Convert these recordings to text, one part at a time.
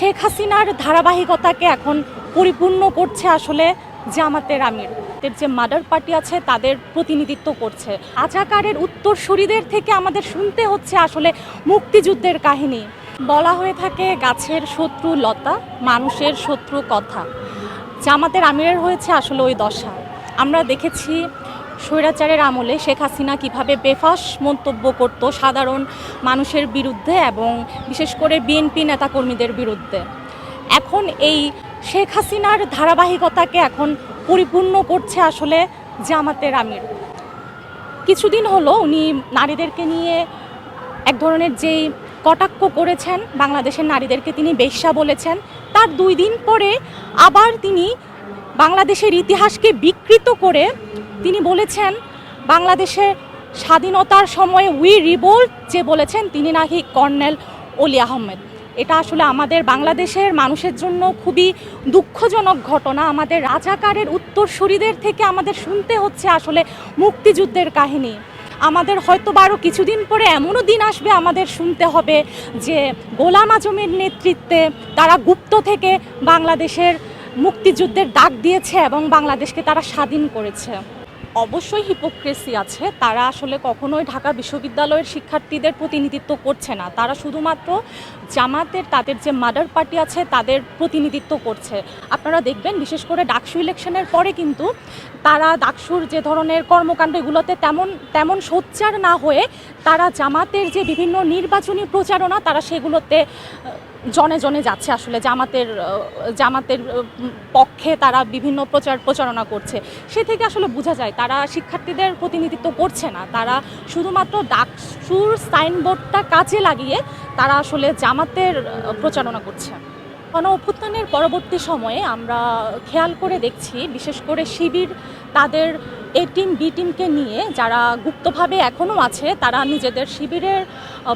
শেখ হাসিনার ধারাবাহিকতাকে এখন পরিপূর্ণ করছে আসলে জামাতের আমির। যে মার্ডার পার্টি আছে, তাদের প্রতিনিধিত্ব করছে। আজাকারের উত্তরসূরিদের থেকে আমাদের শুনতে হচ্ছে আসলে মুক্তিযুদ্ধের কাহিনী। বলা হয়ে থাকে, গাছের শত্রু লতা, মানুষের শত্রু কথা। জামাতের আমিরের হয়েছে আসলে ওই দশা। আমরা দেখেছি স্বৈরাচারের আমলে শেখ হাসিনা কীভাবে বেফাস মন্তব্য করত সাধারণ মানুষের বিরুদ্ধে এবং বিশেষ করে বিএনপি নেতাকর্মীদের বিরুদ্ধে? এখন এই শেখ হাসিনার ধারাবাহিকতাকে এখন পরিপূর্ণ করছে আসলে জামাতের আমির। কিছুদিন হলো উনি নারীদেরকে নিয়ে এক ধরনের যেই কটাক্ষ করেছেন, বাংলাদেশের নারীদেরকে তিনি বেশ্যা বলেছেন, তার দুই দিন পরে আবার তিনি বাংলাদেশের ইতিহাসকে বিকৃত করে তিনি বলেছেন বাংলাদেশের স্বাধীনতার সময়ে উই রিবোল্ট যে বলেছেন, তিনি নাকি কর্নেল অলি আহমেদ। এটা আসলে আমাদের বাংলাদেশের মানুষের জন্য খুবই দুঃখজনক ঘটনা। আমাদের রাজাকারের উত্তরসূরিদের থেকে আমাদের শুনতে হচ্ছে আসলে মুক্তিযুদ্ধের কাহিনী। আমাদের হয়তো আরও কিছুদিন পরে এমনও দিন আসবে আমাদের শুনতে হবে যে গোলাম আজমের নেতৃত্বে তারা গুপ্ত থেকে বাংলাদেশের মুক্তিযুদ্ধের ডাক দিয়েছে এবং বাংলাদেশকে তারা স্বাধীন করেছে। অবশ্যই হিপোক্রেসি আছে। তারা আসলে কখনোই ঢাকা বিশ্ববিদ্যালয়ের শিক্ষার্থীদের প্রতিনিধিত্ব করছে না। তারা শুধুমাত্র জামাতের, তাদের যে মার্ডার পার্টি আছে, তাদের প্রতিনিধিত্ব করছে। আপনারা দেখবেন, বিশেষ করে ডাকসু ইলেকশনের পরে কিন্তু তারা ডাকসুর যে ধরনের কর্মকাণ্ড এগুলোতে তেমন তেমন সোচ্চার না হয়ে তারা জামাতের যে বিভিন্ন নির্বাচনী প্রচারণা, তারা সেগুলোতে জনে জনে যাচ্ছে আসলে জামাতের জামাতের পক্ষে তারা বিভিন্ন প্রচার প্রচারণা করছে। সে থেকে আসলে বোঝা যায়, তারা শিক্ষার্থীদের প্রতিনিধিত্ব করছে না। তারা শুধুমাত্র ডাকসুর সাইনবোর্ডটা কাজে লাগিয়ে তারা আসলে জামাতের প্রচারণা করছে। গণ অভ্যুত্থানের পরবর্তী সময়ে আমরা খেয়াল করে দেখছি, বিশেষ করে শিবির, তাদের এ টিম বি টিমকে নিয়ে যারা গুপ্তভাবে এখনও আছে, তারা নিজেদের শিবিরের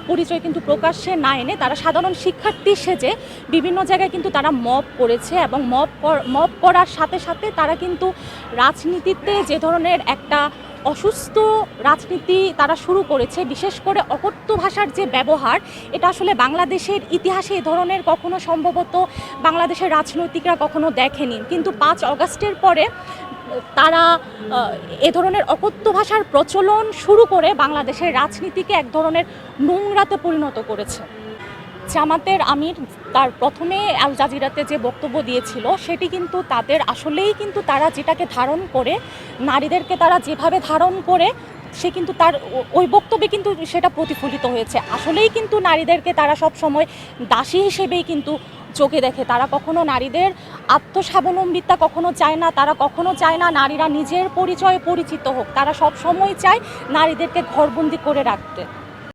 পরিচয় কিন্তু প্রকাশ্যে না এনে তারা সাধারণ শিক্ষার্থী সেজে বিভিন্ন জায়গায় কিন্তু তারা মব করেছে এবং মব মব করার সাথে সাথে তারা কিন্তু রাজনীতিতে যে ধরনের একটা অসুস্থ রাজনীতি তারা শুরু করেছে, বিশেষ করে অকথ্য ভাষার যে ব্যবহার, এটা আসলে বাংলাদেশের ইতিহাসে এ ধরনের কখনো সম্ভবত বাংলাদেশের রাজনৈতিকরা কখনো দেখেনি। কিন্তু পাঁচ অগাস্টের পরে তারা এ ধরনের অকথ্য ভাষার প্রচলন শুরু করে বাংলাদেশের রাজনীতিকে এক ধরনের নোংরাতে পরিণত করেছে। জামাতের আমির তার প্রথমে আল জাজিরাতে যে বক্তব্য দিয়েছিল, সেটি কিন্তু তাদের আসলেই কিন্তু তারা যেটাকে ধারণ করে, নারীদেরকে তারা যেভাবে ধারণ করে, সে কিন্তু তার ওই বক্তব্যে কিন্তু সেটা প্রতিফলিত হয়েছে। আসলেই কিন্তু নারীদেরকে তারা সব সময় দাসী হিসেবেই কিন্তু চোখে দেখে। তারা কখনো নারীদের আত্মস্বাবলম্বিতা কখনো চায় না, তারা কখনো চায় না নারীরা নিজের পরিচয়ে পরিচিত হোক। তারা সব সময় চায় নারীদেরকে ঘরবন্দি করে রাখতে।